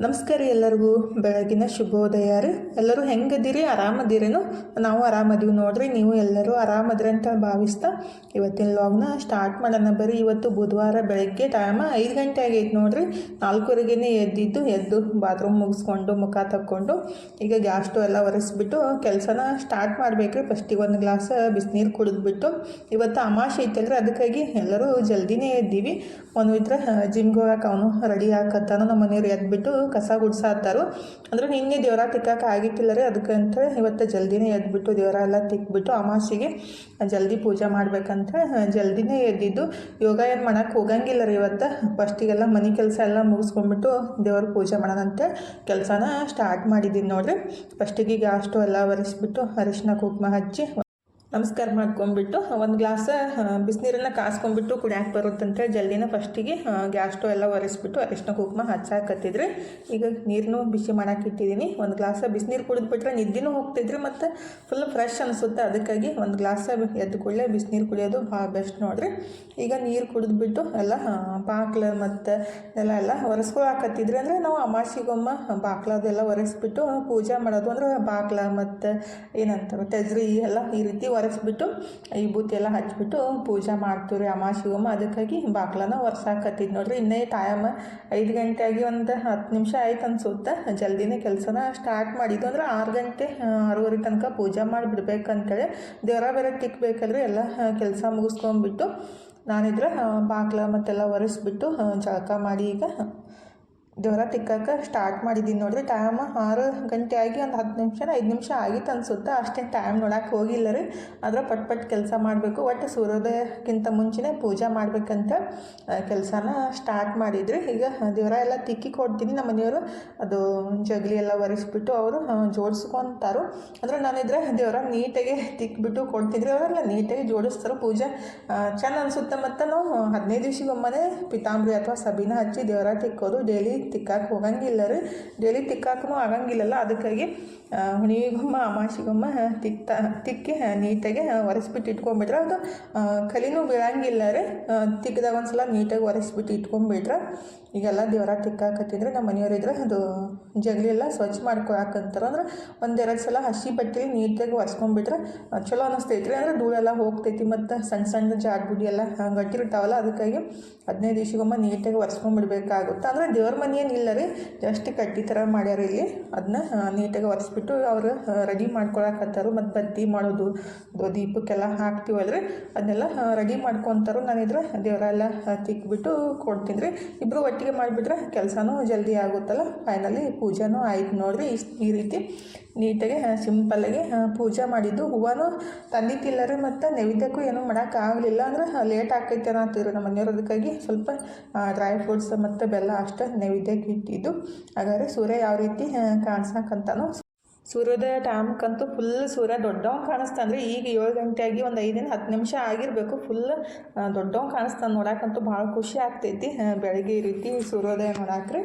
ನಮಸ್ಕಾರ ಎಲ್ಲರಿಗೂ. ಬೆಳಗಿನ ಶುಭೋದಯ ರೀ. ಎಲ್ಲರೂ ಹೆಂಗದಿರಿ ಆರಾಮದಿರೇನು? ನಾವು ಆರಾಮದೀವಿ ನೋಡ್ರಿ, ನೀವು ಎಲ್ಲರೂ ಆರಾಮದ್ರಿ ಅಂತ ಭಾವಿಸ್ತಾ ಇವತ್ತಿನ ಲಾಗ್ನ ಸ್ಟಾರ್ಟ್ ಮಾಡೋಣ. ಬರೀ ಇವತ್ತು ಬುಧವಾರ ಬೆಳಗ್ಗೆ ಟೈಮ ಐದು ಗಂಟೆ ಆಗೈತೆ ನೋಡ್ರಿ. ನಾಲ್ಕೂವರೆಗೇ ಎದ್ದಿದ್ದು, ಎದ್ದು ಬಾತ್ರೂಮ್ ಮುಗಿಸ್ಕೊಂಡು, ಮುಖ ತಕ್ಕೊಂಡು, ಈಗ ಗ್ಯಾಸ್ ಎಲ್ಲ ಒರೆಸ್ಬಿಟ್ಟು ಕೆಲಸನ ಸ್ಟಾರ್ಟ್ ಮಾಡಬೇಕ್ರಿ. ಫಸ್ಟಿಗೆ ಒಂದು ಗ್ಲಾಸ್ ಬಿಸಿನೀರು ಕುಡಿದ್ಬಿಟ್ಟು, ಇವತ್ತು ಅಮಾಶೆ ಐತಲ್ರಿ ಅದಕ್ಕಾಗಿ ಎಲ್ಲರೂ ಜಲ್ದಿನೇ ಎದ್ದೀವಿ. ಒಂದು ಇದ್ರೆ ಜಿಮ್ಗೆ ಹೋಗಕ್ಕೆ ಅವನು ರೆಡಿ ಹಾಕತ್ತಾನ ನಮ್ಮ ಮನೆಯವ್ರು ಎದ್ಬಿಟ್ಟು ಕಸ ಗುಡ್ಸಾತ್ತಾರು. ಅಂದ್ರೆ ನಿನ್ನೆ ದೇವರ ತಿಕ್ಕಾಕ ಆಗಿತ್ತಿಲ್ಲ ರೀ ಅದಕ್ಕಂತ ಇವತ್ತು ಜಲ್ದಿನೇ ಎದ್ಬಿಟ್ಟು ದೇವರ ಎಲ್ಲ ತಿಕ್ಬಿಟ್ಟು ಅಮಾಸಿಗೆ ಜಲ್ದಿ ಪೂಜೆ ಮಾಡ್ಬೇಕಂತ ಜಲ್ದಿನೇ ಎದ್ದಿದ್ದು. ಯೋಗ ಏನು ಮಾಡೋಕ್ಕೆ ಹೋಗಂಗಿಲ್ಲ ರೀ ಇವತ್ತು. ಫಸ್ಟಿಗೆಲ್ಲ ಮನೆ ಕೆಲಸ ಎಲ್ಲ ಮುಗಿಸ್ಕೊಂಡ್ಬಿಟ್ಟು ದೇವ್ರ ಪೂಜೆ ಮಾಡೋಣಂತೆ. ಕೆಲಸನ ಸ್ಟಾರ್ಟ್ ಮಾಡಿದ್ದೀನಿ ನೋಡಿರಿ. ಫಸ್ಟಿಗೆ ಈಗ ಸ್ಟವ್ ಎಲ್ಲ ಒರೆಸ್ಬಿಟ್ಟು ಅರಿಶಿನ ಕುಂಕುಮ ಹಚ್ಚಿ ನಮಸ್ಕಾರ ಮಾಡ್ಕೊಂಡ್ಬಿಟ್ಟು ಒಂದು ಗ್ಲಾಸ್ ಬಿಸಿನೀರನ್ನ ಕಾಸ್ಕೊಂಡ್ಬಿಟ್ಟು ಕುಡಿಯಾಕೆ ಬರುತ್ತಂತೇಳಿ ಜಲ್ದಿನ ಫಸ್ಟಿಗೆ ಗ್ಯಾಸ್ ಸ್ಟೋವ್ ಎಲ್ಲ ಒರೆಸ್ಬಿಟ್ಟು ಅರಿಶಿನ ಕುಂಕುಮ ಹಚ್ಚಾಕತ್ತಿದ್ರಿ ಈಗ ನೀರನ್ನು ಬಿಸಿ ಮಾಡಕ್ಕೆ ಇಟ್ಟಿದ್ದೀನಿ ಒಂದು ಗ್ಲಾಸ್ ಬಿಸಿನೀರು ಕುಡಿದ್ಬಿಟ್ರೆ ನಿದ್ದಿನೂ ಹೋಗ್ತಿದ್ರಿ ಮತ್ತು ಫುಲ್ ಫ್ರೆಶ್ ಅನಿಸುತ್ತೆ. ಅದಕ್ಕಾಗಿ ಒಂದು ಗ್ಲಾಸ್ ಎದ್ದು ಕೂಡಲೇ ಬಿಸಿನೀರು ಕುಡಿಯೋದು ಭಾಳ ಬೆಸ್ಟ್ ನೋಡ್ರಿ. ಈಗ ನೀರು ಕುಡಿದ್ಬಿಟ್ಟು ಎಲ್ಲ ಬಾಕ್ಲ ಮತ್ತು ಎಲ್ಲ ಎಲ್ಲ ಒರೆಸ್ಕೊಳಕತ್ತಿದ್ರಿ ಅಂದರೆ ನಾವು ಅಮಾಸಿಗೊಮ್ಮ ಬಾಕ್ಲದೆಲ್ಲ ಒರೆಸ್ಬಿಟ್ಟು ಪೂಜೆ ಮಾಡೋದು ಅಂದ್ರೆ ಬಾಕ್ಲ ಮತ್ತು ಏನಂತಾರೆ, ತೆಜ್ರಿ ಎಲ್ಲ ಈ ರೀತಿ ಒರೆಸ್ಬಿಟ್ಟು, ಈ ಬೂತಿ ಎಲ್ಲ ಹಚ್ಬಿಟ್ಟು ಪೂಜೆ ಮಾಡ್ತೀವಿ ರೀ ಶಿವಮ್ಮ. ಅದಕ್ಕಾಗಿ ಬಾಕ್ಲನ ಒರ್ಸಾಕತ್ತಿದ್ದು ನೋಡ್ರಿ. ಇನ್ನೇ ಟೈಮ್ ಐದು ಗಂಟೆ ಆಗಿ ಒಂದು ಹತ್ತು ನಿಮಿಷ ಆಯ್ತು ಅನ್ಸುತ್ತೆ. ಜಲ್ದಿನೇ ಕೆಲಸನ ಸ್ಟಾರ್ಟ್ ಮಾಡಿದ್ದು ಅಂದ್ರೆ ಆರು ಗಂಟೆ ಆರೂವರೆ ತನಕ ಪೂಜೆ ಮಾಡಿಬಿಡ್ಬೇಕಂತೇಳಿ. ದೇವರ ಬೇರೆ ತಿಕ್ಕಬೇಕಲ್ರಿ ಎಲ್ಲ ಕೆಲಸ ಮುಗಿಸ್ಕೊಂಡ್ಬಿಟ್ಟು ನಾನಿದ್ರೆ ಬಾಕ್ಲ ಮತ್ತೆಲ್ಲ ಒರೆಸ್ಬಿಟ್ಟು ಜಳಕ ಮಾಡಿ ಈಗ ದೇವರ ತಿಕ್ಕಕ್ಕೆ ಸ್ಟಾರ್ಟ್ ಮಾಡಿದ್ದೀನಿ ನೋಡ್ರಿ. ಟೈಮ್ ಆರು ಗಂಟೆ ಆಗಿ ಒಂದು ಹತ್ತು ನಿಮಿಷ ಐದು ನಿಮಿಷ ಆಗಿತ್ತು ಅನ್ಸುತ್ತೆ. ಅಷ್ಟೇ ಟೈಮ್ ನೋಡಕ್ಕೆ ಹೋಗಿಲ್ಲ ರೀ. ಆದ್ರೆ ಪಟ್ ಪಟ್ ಕೆಲಸ ಮಾಡಬೇಕು. ಒಟ್ಟು ಸೂರ್ಯೋದಯಕ್ಕಿಂತ ಮುಂಚೆನೇ ಪೂಜೆ ಮಾಡಬೇಕಂತ ಕೆಲಸನ ಸ್ಟಾರ್ಟ್ ಮಾಡಿದ್ರಿ. ಈಗ ದೇವರ ಎಲ್ಲ ತಿಕ್ಕಿ ಕೊಡ್ತೀನಿ. ನಮ್ಮ ಮನೆಯವರು ಅದು ಜಗಲಿ ಎಲ್ಲ ಒರೆಸ್ಬಿಟ್ಟು ಅವರು ಜೋಡಿಸ್ಕೊತಾರು. ಅಂದ್ರೆ ನಾನಿದ್ರೆ ದೇವರ ನೀಟಾಗಿ ತಿಕ್ಬಿಟ್ಟು ಕೊಡ್ತಿದ್ರಿ. ಅವರೆಲ್ಲ ನೀಟಾಗಿ ಜೋಡಿಸ್ತಾರೆ. ಪೂಜೆ ಚೆಂದ ಅನಿಸುತ್ತೆ. ಮತ್ತು ನಾವು ಹದಿನೈದು ದಿವ್ಸಗೊಮ್ಮೆ ಪಿತಾಂಬರಿ ಅಥವಾ ಸಬೀನ ಹಚ್ಚಿ ದೇವರ ತಿಕ್ಕೋದು. ಡೈಲಿ ತಿಕ್ಕಾಕೆ ಹೋಗಂಗಿಲ್ಲ ರೀ ಡೈಲಿ ತಿಕ್ಕಾಕೂ ಆಗಂಗಿಲ್ಲಲ್ಲ, ಅದಕ್ಕಾಗಿ ಹುಣಿಗೊಮ್ಮ, ಅಮಾಸಿಗೊಮ್ಮ ತಿಕ್ತಾ, ತಿಕ್ಕಿ ನೀಟಾಗಿ ಒರೆಸ್ಬಿಟ್ಟು ಇಟ್ಕೊಂಬಿಟ್ರೆ ಅದು ಕಲಿನೂ ಬೀಳಂಗಿಲ್ಲ ರೀ ತಿಕ್ಕಿದಾಗ ಒಂದ್ಸಲ ನೀಟಾಗಿ ಒರೆಸ್ಬಿಟ್ಟು ಇಟ್ಕೊಂಬಿಟ್ರೆ ಈಗೆಲ್ಲ ದೇವರ ತಿಕ್ಕಾಕತ್ತಿದ್ರೆ ನಮ್ಮ ಮನೆಯವರಿದ್ರೆ ಅದು ಜಗಲಿಲ್ಲ ಸ್ವಚ್ಛ ಮಾಡ್ಕೊಳಕಂತಾರೆ ಅಂದ್ರೆ ಒಂದೆರಡು ಸಲ ಹಸಿ ಬಟ್ಟೆ ನೀಟಾಗಿ ಒರೆಸ್ಕೊಂಡ್ಬಿಟ್ರೆ ಚಲೋ ಅನ್ನಿಸ್ತೈತ್ರಿ ಅಂದ್ರೆ ಧೂಳೆಲ್ಲ ಹೋಗ್ತೈತಿ ಮತ್ತು ಸಣ್ಣ ಸಣ್ಣ ಜಾಡ್ಬುಡಿ ಎಲ್ಲ ಗಟ್ಟಿರ್ತಾವಲ್ಲ, ಅದಕ್ಕಾಗಿ ಹದಿನೈದು ದಿವಸಗೊಮ್ಮ ನೀಟಾಗಿ ಒರೆಸ್ಕೊಂಡ್ಬಿಡ್ಬೇಕಾಗುತ್ತೆ ಅಂದ್ರೆ ದೇವ್ರ ಮನೆ ಏನಿಲ್ಲ ರೀ ಜಸ್ಟ್ ಕಟ್ಟಿ ಥರ ಮಾಡ್ಯಾರ ಇಲ್ಲಿ. ಅದನ್ನ ನೀಟಾಗಿ ಒರೆಸ್ಬಿಟ್ಟು ಅವರು ರೆಡಿ ಮಾಡ್ಕೊಳಕತ್ತಾರು. ಮತ್ತು ಬತ್ತಿ ಮಾಡೋದು ದೀಪಕ್ಕೆಲ್ಲ ದೀಪಕ್ಕೆಲ್ಲ ರೀ ಅದನ್ನೆಲ್ಲ ರೆಡಿ ಮಾಡ್ಕೊತಾರು. ನಾನಿದ್ರೆ ದೇವರೆಲ್ಲ ತಿಕ್ಬಿಟ್ಟು ಕೊಡ್ತೀನಿ ರೀ ಇಬ್ಬರು ಒಟ್ಟಿಗೆ ಮಾಡಿಬಿಟ್ರೆ ಕೆಲಸನೂ ಜಲ್ದಿ ಆಗುತ್ತಲ್ಲ. ಫೈನಲಿ ಪೂಜೆನೂ ಆಯ್ತು ನೋಡಿರಿ. ಇಷ್ಟು ಈ ರೀತಿ ನೀಟಾಗಿ ಸಿಂಪಲ್ಲಾಗಿ ಪೂಜೆ ಮಾಡಿದ್ದು. ಹೂವನೂ ತಂದಿತ್ತಿಲ್ಲ ರೀ ಮತ್ತು ನೈವೇದ್ಯಕ್ಕೂ ಏನೂ ಆಗಲಿಲ್ಲ ಅಂದ್ರೆ ಲೇಟ್ ಆಕೈತೆ ಅಂತಿದ್ರು ನಮ್ಮ ಮನೆಯವ್ರು ಅದಕ್ಕಾಗಿ ಸ್ವಲ್ಪ ಡ್ರೈ ಫ್ರೂಟ್ಸ್ ಮತ್ತು ಬೆಲ್ಲ ಅಷ್ಟು ನೈವೇದ್ಯಕ್ಕೆ ಇಟ್ಟಿದ್ದು. ಹಾಗಾದ್ರೆ ಸೂರ್ಯ ಯಾವ ರೀತಿ ಕಾಣಿಸಕ್ಕಂತಾನು ಸೂರ್ಯೋದಯ ಟೈಮ್ಕಂತೂ ಫುಲ್ ಸೂರ್ಯ ದೊಡ್ಡವಂಗೆ ಕಾಣಿಸ್ತಾನೆ ರೀ ಈಗ ಏಳು ಗಂಟೆ ಆಗಿ ಒಂದು ಐದಿನ ಹತ್ತು ನಿಮಿಷ ಆಗಿರಬೇಕು. ಫುಲ್ ದೊಡ್ಡವಂಗೆ ಕಾಣಿಸ್ತಾನೆ ನೋಡಕ್ಕಂತೂ ಭಾಳ ಖುಷಿ ಆಗ್ತೈತಿ. ಬೆಳಗ್ಗೆ ಈ ರೀತಿ ಸೂರ್ಯೋದಯ ನೋಡಾಕ್ರಿ.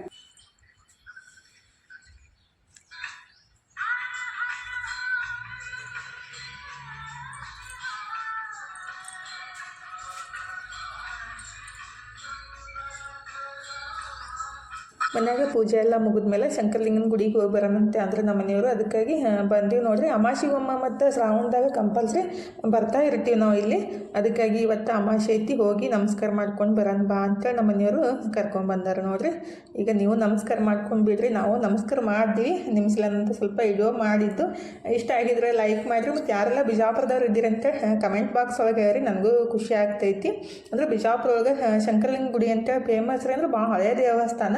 ಮನ್ಯಾಗ ಪೂಜೆ ಎಲ್ಲ ಮುಗಿದ್ಮೇಲೆ ಶಂಕರಲಿಂಗನ ಗುಡಿಗೆ ಹೋಗಿ ಬರೋಣಂತೆ ಅಂದ್ರೆ ನಮ್ಮ ಮನೆಯವರು. ಅದಕ್ಕಾಗಿ ಬಂದೀವಿ ನೋಡ್ರಿ. ಅಮಾಸಿಗೊಮ್ಮ ಮತ್ತು ಶ್ರಾವಣದಾಗ ಕಂಪಲ್ಸರಿ ಬರ್ತಾ ಇರ್ತೀವಿ ನಾವು ಇಲ್ಲಿ. ಅದಕ್ಕಾಗಿ ಇವತ್ತು ಅಮಾಸೆ ಐತಿ, ಹೋಗಿ ನಮಸ್ಕಾರ ಮಾಡ್ಕೊಂಡು ಬರೋಣ ಬಾ ಅಂತೇಳಿ ನಮ್ಮ ಮನೆಯವರು ಕರ್ಕೊಂಡು ಬಂದಾರ ನೋಡ್ರಿ. ಈಗ ನೀವು ನಮಸ್ಕಾರ ಮಾಡ್ಕೊಂಡು ಬಿಡ್ರಿ. ನಾವು ನಮಸ್ಕಾರ ಮಾಡಿದ್ವಿ ನಿಮ್ಸ್ಲಂತ ಸ್ವಲ್ಪ ವಿಡಿಯೋ ಮಾಡಿದ್ದು. ಇಷ್ಟ ಆಗಿದ್ರೆ ಲೈಕ್ ಮಾಡಿರಿ. ಮತ್ತು ಯಾರೆಲ್ಲ ಬಿಜಾಪುರದವ್ರು ಇದ್ದೀರಿ ಅಂತ ಕಮೆಂಟ್ ಬಾಕ್ಸ್ ಒಳಗೆ ಹೇಳ್ರಿ. ನನಗೂ ಖುಷಿ ಆಗ್ತೈತಿ. ಅಂದ್ರೆ ಬಿಜಾಪುರ ಒಳಗೆ ಶಂಕರಲಿಂಗ ಗುಡಿ ಅಂತ ಫೇಮಸ್ ಅಂದ್ರೆ ಭಾಳ ಹಳೆಯ ದೇವಸ್ಥಾನ.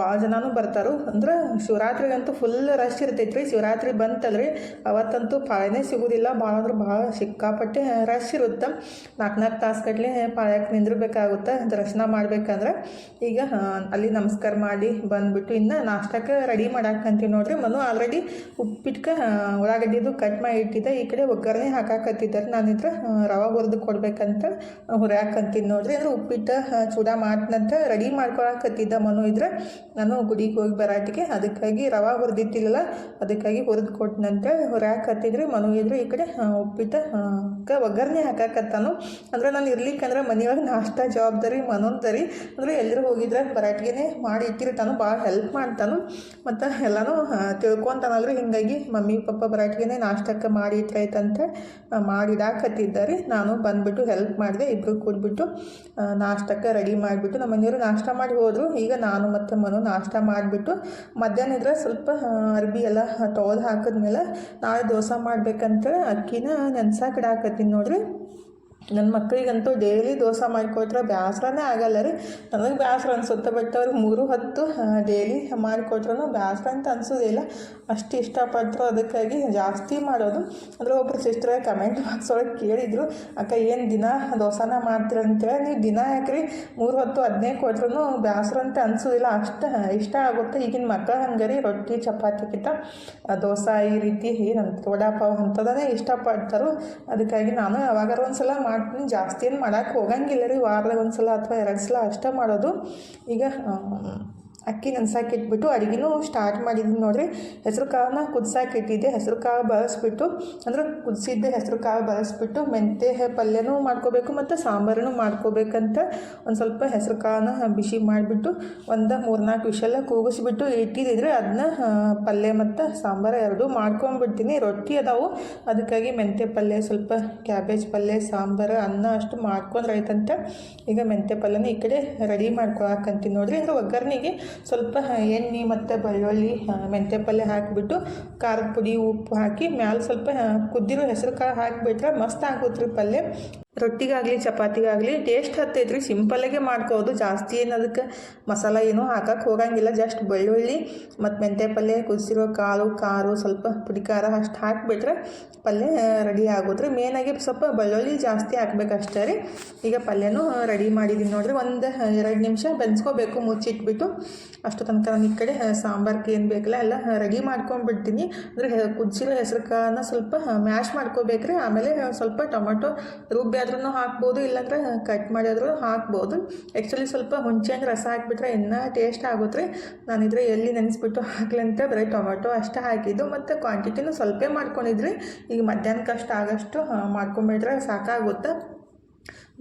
ಭಾಳ ಜನನೂ ಬರ್ತಾರು. ಅಂದ್ರೆ ಶಿವರಾತ್ರಿಗಂತೂ ಫುಲ್ ರಶ್ ಇರ್ತೈತೆ ರೀ ಶಿವರಾತ್ರಿ ಬಂತಲ್ರಿ, ಅವತ್ತಂತೂ ಪಾಳೆನೇ ಸಿಗೋದಿಲ್ಲ. ಭಾಳ ಅಂದ್ರೆ ಭಾಳ ಸಿಕ್ಕಾಪಟ್ಟೆ ರಶ್ ಇರುತ್ತೆ. ನಾಲ್ಕು ನಾಲ್ಕು ತಾಸು ಗಟ್ಟಲೆ ಪಾಳ್ಯಕ್ಕೆ ನಿಂದಿರ್ಬೇಕಾಗುತ್ತೆ. ದರ್ಶನ ಮಾಡ್ಬೇಕಂದ್ರೆ ಈಗ ಅಲ್ಲಿ ನಮಸ್ಕಾರ ಮಾಡಿ ಬಂದ್ಬಿಟ್ಟು ಇನ್ನು ನಾಷ್ಟಕ್ಕೆ ರೆಡಿ ಮಾಡಾಕಂತೀವಿ ನೋಡ್ರಿ. ಮನು ಆಲ್ರೆಡಿ ಉಪ್ಪಿಟ್ಕ ಉಳ್ಳಾಗಡ್ಡಿದು ಕಟ್ ಮಾಡಿ ಇಟ್ಟಿದ್ದೆ. ಈ ಕಡೆ ಒಗ್ಗರಣೆ ಹಾಕಾಕತ್ತಿದ್ದಾರೆ. ನಾನಿದ್ರೆ ರವೆ ಹುರಿದು ಕೊಡ್ಬೇಕಂತ ಹುರಿಯಾಕಂತೀನಿ ನೋಡ್ರಿ. ಅಂದ್ರೆ ಉಪ್ಪಿಟ್ಟು ಚೂಡ ಮಾಡ್ತಂತ ರೆಡಿ ಮಾಡ್ಕೊಳಕತ್ತಿದ್ದ ಮನು ಇದ್ರೆ. ನಾನು ಗುಡಿಗೆ ಹೋಗಿ ಬರಾಟಿಗೆ ಅದಕ್ಕಾಗಿ ರವೆ ಹುರಿದಿತ್ತಿಲ್ಲ ಅದಕ್ಕಾಗಿ ಹುರಿದು ಕೊಟ್ಟನಂತೆ ಹುರ್ಯಾಕತ್ತಿದ್ರಿ ಮನು ಇದ್ರೆ ಈ ಕಡೆ ಉಪ್ಪಿಟ್ಟು ಒಗ್ಗರಣೆ ಹಾಕಾಕತ್ತಾನು. ಅಂದ್ರೆ ನಾನು ಇರ್ಲಿಕ್ಕಂದ್ರೆ ಮನೆಯೊಳಗೆ ನಾಷ್ಟ ಜವಾಬ್ದಾರಿ ಮನೊಂದರಿ ಅಂದ್ರೆ ಎಲ್ಲರೂ ಹೋಗಿದ್ರೆ ಬರಾಟಿಗೆನೆ ಮಾಡಿ ಇಟ್ಟಿರ್ತಾನು ಭಾಳ ಹೆಲ್ಪ್ ಮಾಡ್ತಾನು. ಮತ್ತು ಎಲ್ಲನೂ ತಿಳ್ಕೊಂತಾನಲ್ರಿ ಹಿಂಗಾಗಿ ಮಮ್ಮಿ, ಪಪ್ಪ ಬರಾಟಿಗೆನೆ ನಾಷ್ಟಕ್ಕೆ ಮಾಡಿ ಇಟ್ಟಾಯ್ತಂತೆ ಮಾಡಿಡಾಕತ್ತಿದ್ದಾರೆ ನಾನು ಬಂದ್ಬಿಟ್ಟು ಹೆಲ್ಪ್ ಮಾಡಿದೆ ಇಬ್ಬರು ಕೂಡ್ಬಿಟ್ಟು ನಾಷ್ಟಕ್ಕೆ ರೆಡಿ ಮಾಡಿಬಿಟ್ಟು ನಮ್ಮ ಮನೆಯವರು ನಾಷ್ಟ ಮಾಡಿ ಹೋದರು. ಈಗ ನಾನು ಮತ್ತು ಮನು ನಾಷ್ಟ ಮಾಡಿಬಿಟ್ಟು ಮಧ್ಯಾಹ್ನ ಇದ್ರೆ ಸ್ವಲ್ಪ ಅರ್ಬಿ ಎಲ್ಲ ತೊಳೆದು ಹಾಕಿದ್ಮೇಲೆ ನಾಳೆ ದೋಸೆ ಮಾಡ್ಬೇಕಂತ ಅಕ್ಕಿನ ನೆನ್ಸಾಕಿಡಾಕತ್ತೀನಿ ನೋಡ್ರಿ. ನನ್ನ ಮಕ್ಕಳಿಗಂತೂ ಡೈಲಿ ದೋಸೆ ಮಾಡಿಕೊಟ್ರೆ ಬೇಸರನೇ ಆಗಲ್ಲ ರೀ. ನನಗೆ ಬೇಸರ ಅನ್ಸುತ್ತೆ ಬಟ್ ಅವ್ರಿಗೆ ಮೂರು ಹತ್ತು ಡೈಲಿ ಮಾಡಿಕೊಟ್ರೂ ಬೇಸರ ಅಂತ ಅನಿಸೋದಿಲ್ಲ. ಅಷ್ಟು ಇಷ್ಟಪಟ್ಟರು ಅದಕ್ಕಾಗಿ ಜಾಸ್ತಿ ಮಾಡೋದು. ಅಂದರೆ ಒಬ್ಬರು ಸಿಸ್ಟರ್ ಕಮೆಂಟ್ ಬಾಕ್ಸ್ ಒಳಗೆ ಕೇಳಿದರು, ಅಕ್ಕ, ಏನು ದಿನ ದೋಸೆನ ಮಾಡ್ತೀರ ಅಂತೇಳಿ? ನೀವು ದಿನ ಯಾಕ್ರಿ? ಮೂರು ಹೊತ್ತು ಹದಿನೈದು ಕೊಟ್ರೂ ಬೇಸರ ಅಂತ ಅನಿಸೋದಿಲ್ಲ. ಅಷ್ಟು ಇಷ್ಟ ಆಗುತ್ತೆ. ಈಗಿನ ಮಕ್ಕಳು ಹಂಗೆ ರೀ ರೊಟ್ಟಿ ಚಪಾತಿಗಿಂತ ದೋಸೆ ಈ ರೀತಿ, ಏನಂತ, ವಡಾಪಾವ್ ಅಂಥದನ್ನೇ ಇಷ್ಟಪಡ್ತಾರೆ. ಅದಕ್ಕಾಗಿ ನಾನು ಯಾವಾಗಾರು ಒಂದು ಸಲ ಮಾಡ್ತೀನಿ. ಜಾಸ್ತಿ ಏನು ಮಾಡೋಕ್ಕೆ ಹೋಗಂಗಿಲ್ಲ ರೀ. ವಾರದಾಗ ಒಂದು ಸಲ ಅಥವಾ ಎರಡು ಸಲ ಅಷ್ಟೇ ಮಾಡೋದು. ಈಗ ಅಕ್ಕಿ ನೆನ್ಸಾಕಿಟ್ಬಿಟ್ಟು ಅಡುಗೆನೂ ಸ್ಟಾರ್ಟ್ ಮಾಡಿದ್ದೀನಿ ನೋಡಿರಿ. ಹೆಸರು ಕಾಳನ್ನ ಕುದ್ಸಾಕಿ ಇಟ್ಟಿದ್ದೆ, ಹೆಸರು ಕಾಳು ಬಳಸ್ಬಿಟ್ಟು, ಅಂದ್ರೆ ಕುದಿಸಿದ್ದೆ ಹೆಸರು ಕಾಳು ಬಳಸ್ಬಿಟ್ಟು ಮೆಂತ್ಯ, ಪಲ್ಯನೂ ಮಾಡ್ಕೋಬೇಕು ಮತ್ತು ಸಾಂಬಾರನ್ನು ಮಾಡ್ಕೋಬೇಕಂತ ಒಂದು ಸ್ವಲ್ಪ ಹೆಸರು ಕಾಳನ್ನ ಬಿಸಿ ಮಾಡಿಬಿಟ್ಟು ಒಂದು ಮೂರ್ನಾಲ್ಕು ವಿಷಲ ಕೂಗಿಸ್ಬಿಟ್ಟು ಇಟ್ಟಿದ್ದಿದ್ರೆ ಅದನ್ನ ಪಲ್ಯ ಮತ್ತು ಸಾಂಬಾರು ಎರಡೂ ಮಾಡ್ಕೊಂಡ್ಬಿಡ್ತೀನಿ. ರೊಟ್ಟಿ ಅದಾವು, ಅದಕ್ಕಾಗಿ ಮೆಂತ್ಯ ಪಲ್ಯ ಸ್ವಲ್ಪ ಕ್ಯಾಬೇಜ್ ಪಲ್ಯ, ಸಾಂಬಾರು, ಅನ್ನ ಅಷ್ಟು ಮಾಡ್ಕೊಂಡ್ರೆ ಆಯ್ತಂತ ಈಗ ಮೆಂತ್ಯ ಪಲ್ಯನ ಈ ಕಡೆ ರೆಡಿ ಮಾಡ್ಕೊಳಕಂತೀನಿ ನೋಡಿರಿ. ಅಂದ್ರೆ ಒಗ್ಗರಣೆಗೆ ಸ್ವಲ್ಪ ಎಣ್ಣೆ ಮತ್ತು ಬೆಳ್ಳುಳ್ಳಿ ಮೆಂತ್ಯ ಪಲ್ಯ ಹಾಕಿಬಿಟ್ಟು ಖಾರದ ಪುಡಿ, ಉಪ್ಪು ಹಾಕಿ ಮ್ಯಾಲೆ ಸ್ವಲ್ಪ ಕುದ್ದಿರೋ ಹೆಸರು ಕಾಳು ಹಾಕಿಬಿಟ್ರೆ ಮಸ್ತ್ ಆಗುತ್ತೆ ರೀ ಪಲ್ಯ ರೊಟ್ಟಿಗಾಗಲಿ, ಚಪಾತಿಗಾಗಲಿ ಟೇಸ್ಟ್ ಹತ್ತೈತ್ರಿ. ಸಿಂಪಲ್ಲಾಗೆ ಮಾಡ್ಕೋದು ಜಾಸ್ತಿ ಏನು ಅದಕ್ಕೆ ಮಸಾಲ ಏನೂ ಹಾಕಕ್ಕೆ ಹೋಗಂಗಿಲ್ಲ. ಜಸ್ಟ್ ಬೆಳ್ಳುಳ್ಳಿ ಮತ್ತು ಮೆಂತ್ಯ ಪಲ್ಯ, ಕುದಿಸಿರೋ ಕಾಳು, ಖಾರು, ಸ್ವಲ್ಪ ಪುಡಿ ಖಾರ ಅಷ್ಟು ಹಾಕಿಬಿಟ್ರೆ ಪಲ್ಯ ರೆಡಿ ಆಗೋದ್ರಿ ಮೇನಾಗಿ ಸ್ವಲ್ಪ ಬೆಳ್ಳುಳ್ಳಿ ಜಾಸ್ತಿ ಹಾಕ್ಬೇಕಷ್ಟೇ ರೀ. ಈಗ ಪಲ್ಯನೂ ರೆಡಿ ಮಾಡಿದ್ದೀನಿ ನೋಡಿರಿ. ಒಂದು ಎರಡು ನಿಮಿಷ ಬೆನ್ಸ್ಕೋಬೇಕು, ಮುಚ್ಚಿಟ್ಬಿಟ್ಟು. ಅಷ್ಟು ತನಕ ನಾನು ಈ ಕಡೆ ಸಾಂಬಾರ್ಗೆ ಏನು ಬೇಕಲ್ಲ, ಎಲ್ಲ ರೆಡಿ ಮಾಡ್ಕೊಂಡ್ಬಿಡ್ತೀನಿ ಅಂದರೆ ಕುದಿಸಿರೋ ಹೆಸರು ಕಾಳನ್ನ ಸ್ವಲ್ಪ ಮ್ಯಾಶ್ ಮಾಡ್ಕೋಬೇಕ್ರಿ. ಆಮೇಲೆ ಸ್ವಲ್ಪ ಟೊಮೊಟೊ ರುಬ್ಬಿ ಆದ್ರೂ ಹಾಕ್ಬೋದು, ಇಲ್ಲಾಂದ್ರೆ ಕಟ್ ಮಾಡಿ ಆದ್ರೂ ಹಾಕ್ಬೋದು. ಆ್ಯಕ್ಚುಲಿ ಸ್ವಲ್ಪ ಹುಣಸೆಹಣ್ಣು ರಸ ಹಾಕ್ಬಿಟ್ರೆ ಇನ್ನೂ ಟೇಸ್ಟ್ ಆಗುತ್ತೆ. ನಾನಿದ್ರೆ ಎಲ್ಲಿ ನೆನೆಸ್ಬಿಟ್ಟು ಹಾಕ್ಲಂತ ಬರೀ ಟೊಮೆಟೊ ಅಷ್ಟೇ ಹಾಕಿದ್ದು. ಮತ್ತು ಕ್ವಾಂಟಿಟಿನೂ ಸ್ವಲ್ಪ ಮಾಡ್ಕೊಂಡಿದ್ರಿ. ಈಗ ಅಷ್ಟು ಆಗಷ್ಟು ಮಾಡ್ಕೊಂಬಿಟ್ರೆ ಸಾಕಾಗುತ್ತೆ.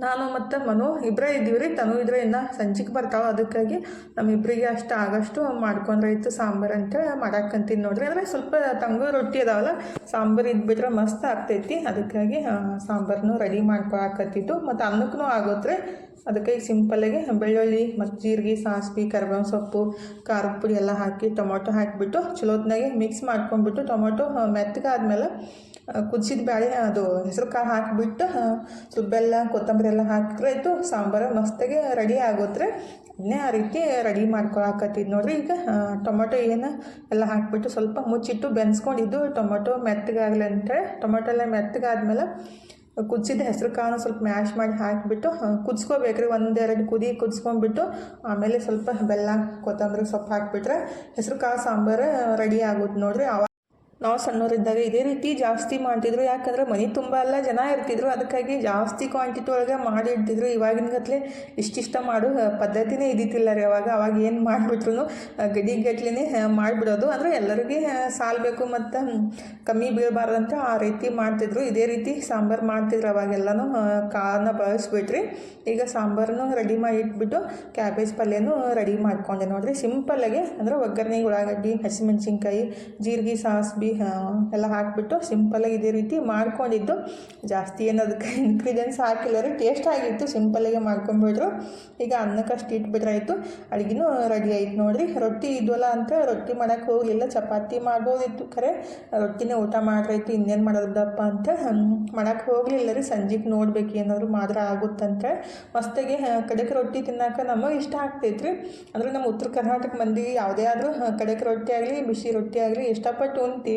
ನಾನು ಮತ್ತು ಮನು ಇಬ್ಬರೇ ಇದ್ದೀವಿ ರೀ ತನು ಇದ್ರೆ ಇನ್ನು ಸಂಜೆಗೆ ಬರ್ತಾವೆ ಅದಕ್ಕಾಗಿ ನಮ್ಮಿಬ್ಬರಿಗೆ ಅಷ್ಟು ಆಗಷ್ಟು ಮಾಡ್ಕೊಂಡ್ರೈತು ಸಾಂಬಾರು ಅಂತ ಮಾಡಾಕಂತೀನಿ ನೋಡ್ರಿ. ಅಂದರೆ ಸ್ವಲ್ಪ ತಂಗು ರೊಟ್ಟಿ ಅದಾವಲ್ಲ, ಸಾಂಬಾರು ಇದ್ಬಿಟ್ರೆ ಮಸ್ತ್ ಆಗ್ತೈತಿ. ಅದಕ್ಕಾಗಿ ಸಾಂಬಾರನ್ನು ರೆಡಿ ಮಾಡ್ಕೊಳಕತ್ತಿತ್ತು ಮತ್ತು ಅನ್ನಕ್ಕೂ ಆಗುತ್ತೆ ಅದಕ್ಕೆ ಈಗ ಸಿಂಪಲ್ಲಾಗಿ ಬೆಳ್ಳುಳ್ಳಿ ಮತ್ತು ಜೀರಿಗೆ, ಸಾಸಿವೆ ಕರಿಬೇವು ಸೊಪ್ಪು, ಖಾರದ ಪುಡಿ ಎಲ್ಲ ಹಾಕಿ ಟೊಮೊಟೊ ಹಾಕಿಬಿಟ್ಟು ಚಲೋತ್ನಾಗೆ ಮಿಕ್ಸ್ ಮಾಡ್ಕೊಂಡ್ಬಿಟ್ಟು ಟೊಮೊಟೊ ಮೆತ್ತಗಾದ್ಮೇಲೆ ಕುದಿಸಿದ ಬೇಳೆ ಅದು ಹೆಸರು ಕಾಳು ಹಾಕಿಬಿಟ್ಟು ಸ್ವಲ್ಪ ಕೊತ್ತಂಬರಿ ಎಲ್ಲ ಹಾಕಿದ್ರೆ ಆಯಿತು, ಸಾಂಬಾರು ಮಸ್ತಾಗೆ ರೆಡಿ ಆಗುತ್ತೆ ಇನ್ನೇ ಆ ರೀತಿ ರೆಡಿ ಮಾಡ್ಕೊಳಕತ್ತಿದ್ದು ನೋಡ್ರಿ. ಈಗ ಟೊಮೊಟೊ ಏನು ಎಲ್ಲ ಹಾಕಿಬಿಟ್ಟು ಸ್ವಲ್ಪ ಮುಚ್ಚಿಟ್ಟು ಬೆನ್ಸ್ಕೊಂಡಿದ್ದು ಟೊಮೊಟೊ ಮೆತ್ತಗಾಗಲಿ ಅಂತೇಳಿ ಟೊಮೊಟೊ ಎಲ್ಲ ಮೆತ್ತಗಾದ್ಮೇಲೆ ಕುದಿಸಿದ ಹೆಸರು ಕಾಳು ಸ್ವಲ್ಪ ಮ್ಯಾಶ್ ಮಾಡಿ ಹಾಕಿಬಿಟ್ಟು ಕುದಿಸ್ಕೋಬೇಕ್ರಿ. ಒಂದೆರಡು ಕುದಿ ಕುದಿಸ್ಕೊಂಡ್ಬಿಟ್ಟು, ಆಮೇಲೆ ಸ್ವಲ್ಪ ಬೆಲ್ಲ, ಕೊತ್ತಂಬರಿ ಸೊಪ್ಪು ಹಾಕಿಬಿಟ್ರೆ ಹೆಸರು ಕಾಳು ಸಾಂಬಾರು ರೆಡಿ ಆಗುತ್ತೆ ನೋಡಿರಿ. ಅವ ನಾವು ಸಣ್ಣವರಿದ್ದಾಗ ಇದೇ ರೀತಿ ಜಾಸ್ತಿ ಮಾಡ್ತಿದ್ರು. ಯಾಕಂದ್ರೆ ಮನೆ ತುಂಬ ಎಲ್ಲ ಜನ ಇರ್ತಿದ್ರು. ಅದಕ್ಕಾಗಿ ಜಾಸ್ತಿ ಕ್ವಾಂಟಿಟಿ ಒಳಗೆ ಮಾಡಿ ಇಡ್ತಿದ್ರು ಇವಾಗಿನ ಗತ್ಲೆ ಇಷ್ಟಿಷ್ಟ ಮಾಡೋ ಪದ್ಧತಿನೇ ಇದ್ದಿತ್ತಿಲ್ಲ ರೀ ಅವಾಗ. ಅವಾಗ ಏನು ಮಾಡಿಬಿಟ್ರು ಗಡಿ ಗಟ್ಲೆನೇ ಮಾಡಿಬಿಡೋದು. ಅಂದರೆ ಎಲ್ಲರಿಗೆ ಸಾಲಬೇಕು ಮತ್ತು ಕಮ್ಮಿ ಬೀಳಬಾರ್ದಂತ ಆ ರೀತಿ ಮಾಡ್ತಿದ್ರು. ಇದೇ ರೀತಿ ಸಾಂಬಾರು ಮಾಡ್ತಿದ್ರು ಅವಾಗೆಲ್ಲನೂ ಕಾರನ್ನ ಬಳಸ್ಬಿಟ್ರಿ. ಈಗ ಸಾಂಬಾರನ್ನು ರೆಡಿ ಮಾಡಿ ಇಟ್ಬಿಟ್ಟು ಕ್ಯಾಬೇಜ್ ಪಲ್ಯನೂ ರೆಡಿ ಮಾಡ್ಕೊಂಡೆ ನೋಡಿರಿ. ಸಿಂಪಲ್ಲಾಗಿ ಅಂದರೆ ಒಗ್ಗರಣೆಗೆ ಉಳ್ಳಾಗಡ್ಡಿ, ಹಸಿಮೆಣ್ಸಿನ್ಕಾಯಿ, ಜೀರಿಗೆ ಸಾಸ್ಬಿ ಆ, ಎಲ್ಲ ಹಾಕಿಬಿಟ್ಟು ಸಿಂಪಲಾಗಿ ಇದೇ ರೀತಿ ಮಾಡ್ಕೊಂಡಿದ್ದು. ಜಾಸ್ತಿ ಏನು ಅದಕ್ಕೆ ಇನ್ಗ್ರೀಡಿಯೆಂಟ್ಸ್ ಹಾಕಿಲ್ಲ ರೀ ಟೇಸ್ಟ್ ಆಗಿತ್ತು ಸಿಂಪಲಾಗಿ ಮಾಡ್ಕೊಂಡ್ಬಿಟ್ರು ಈಗ ಅನ್ನಕ್ಕಷ್ಟು ಇಟ್ಬಿಟ್ರೆ ಆಯಿತು ಅಡುಗೆನೂ ರೆಡಿ ಆಯ್ತು ನೋಡಿರಿ. ರೊಟ್ಟಿ ಇದ್ವಲ್ಲ ಅಂತ ರೊಟ್ಟಿ ಮಾಡೋಕ್ಕೆ ಹೋಗಲಿಲ್ಲ ಚಪಾತಿ ಮಾಡ್ಬೋದಿತ್ತು ಖರೆ ರೊಟ್ಟಿನೇ ಊಟ ಮಾಡ್ರೈತು ಇನ್ನೇನು ಮಾಡೋದಪ್ಪ ಅಂತ. ಮಾಡೋಕ್ಕೆ ಹೋಗಲಿಲ್ಲ ರೀ. ಸಂಜೆಗೆ ನೋಡ್ಬೇಕು ಏನಾದರೂ ಮಾತ್ರ ಆಗುತ್ತಂತ. ಮಸ್ತಾಗಿ ಕಡಕ್ ರೊಟ್ಟಿ ತಿನ್ನೋಕೆ ನಮಗೆ ಇಷ್ಟ ಆಗ್ತೈತ್ರಿ. ಅಂದರೆ ನಮ್ಮ ಉತ್ತರ ಕರ್ನಾಟಕ ಮಂದಿ ಯಾವುದೇ ಆದರೂ ಕಡಕ್ ರೊಟ್ಟಿ ಆಗಲಿ ಬಿಸಿ ರೊಟ್ಟಿ ಆಗಲಿ ಇಷ್ಟಪಟ್ಟು ಉಣ್ತೀವಿ.